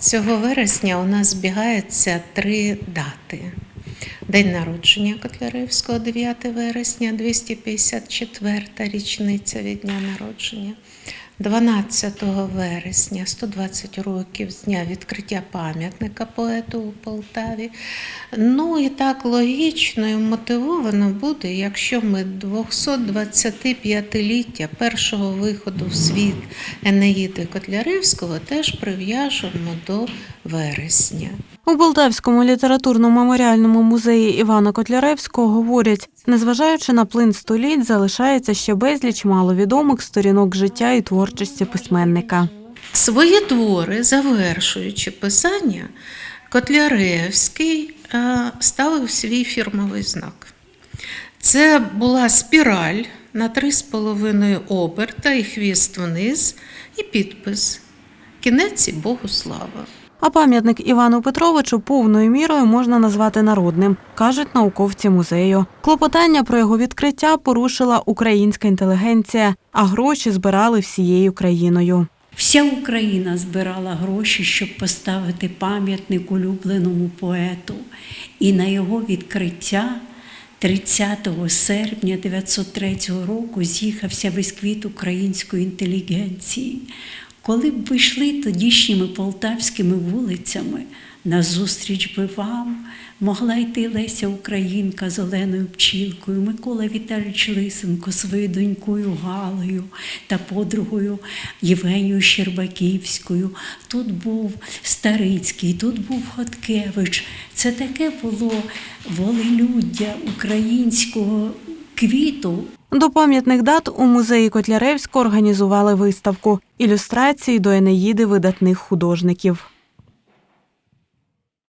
Цього вересня у нас збігаються три дати. День народження Котляревського 9 вересня, 254 річниця від дня народження. 12 вересня 120 років з дня відкриття пам'ятника поету у Полтаві. Ну і так логічно і мотивовано буде, якщо ми 225-ліття першого виходу в світ Енеїди Котляревського теж прив'яжемо до вересня. У Полтавському літературно-меморіальному музеї Івана Котляревського говорять, незважаючи на плин століть, залишається ще безліч маловідомих сторінок життя і творчості письменника. Свої твори, завершуючи писання, Котляревський е, ставив свій фірмовий знак. Це була спіраль на 3,5 оберта і хвіст вниз, і підпис Кінець і Богу слава. А пам'ятник Івану Петровичу повною мірою можна назвати народним, кажуть науковці музею. Клопотання про його відкриття порушила українська інтелігенція, а гроші збирали всією країною. Вся Україна збирала гроші, щоб поставити пам'ятник улюбленому поету. І на його відкриття 30 серпня 903 року з'їхався весь квіт української інтелігенції. Коли б ви йшли тодішніми полтавськими вулицями, назустріч би вам могла йти Леся Українка з Оленою Пчілкою, Микола Віталійович Лисенко своєю донькою Галею та подругою Євгенією Щербаківською. Тут був Старицький, тут був Хоткевич. Це таке було волелюддя українського квіту, До пам'ятних дат у музеї Котляревську організували виставку ілюстрації до Енеїди видатних художників.